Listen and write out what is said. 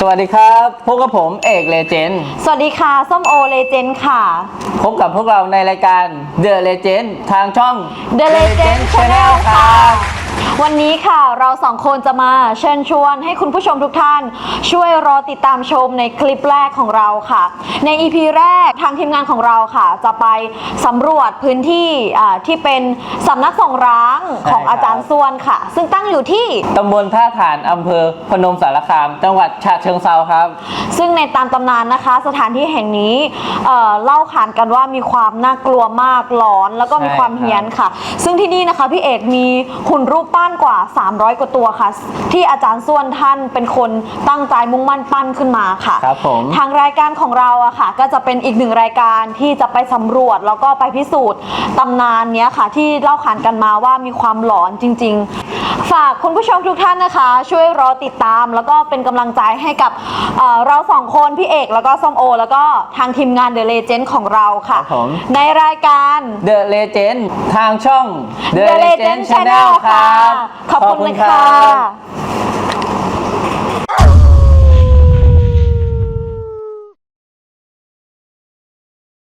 สวัสดีครับพบกับผมเอกเลเจนด์สวัสดีค่ะ ส้มโอเลเจนด์ค่ะ พบกับพวกเราในรายการ The Legend ทางช่อง The Legend Channel ค่ะ วันนี้ค่ะเราสองคนจะมาเชิญชวนให้คุณผู้ชมทุกท่าน ช่วยรอติดตามชมในคลิปแรกของเราค่ะ ใน EP แรกทางทีมงานของเราค่ะ จะไปสำรวจพื้นที่อ่าที่เป็นสำนักส่งร้างของใช่ครับ อาจารย์ส่วนค่ะ ซึ่งตั้งอยู่ที่ ตำบลท่าฐานอำเภอพนมสารคาม จังหวัดฉะเชิงเซาครับ ซึ่งในตามตำนานนะคะ สถานที่แห่งนี้เอ่อเล่าขานกันว่ามีความน่ากลัวมากหลอน แล้วก็มีใช่ความครับ เฮี้ยนค่ะ ซึ่งที่นี่นะคะพี่เอกมีหุ่นรูปปั้นกว่า 300 กว่าตัวค่ะ ที่อาจารย์ส่วนท่านเป็นคนตั้งใจมุ่งมั่นปั้นขึ้นมาค่ะครับผมทางรายการของเราอะค่ะ ก็จะเป็นอีกหนึ่งรายการที่จะไปสำรวจแล้วก็ไปพิสูจน์ตำนานเนี้ยค่ะ ที่เล่าขานกันมาว่ามีความหลอนจริง ๆ ฝากคุณผู้ชมทุกท่านนะคะ ช่วยรอติดตามแล้วก็เป็นกำลังใจให้กับเอ่อเราสองคนพี่เอกแล้วก็ส้มโอ แล้วก็ทางทีมงานเด e l เลเจนด์ของเราค่ะ ครับผม ในรายการ The Legend ทางช่อง The Legend Channel ค่ะขอบคุณเลยค่ะ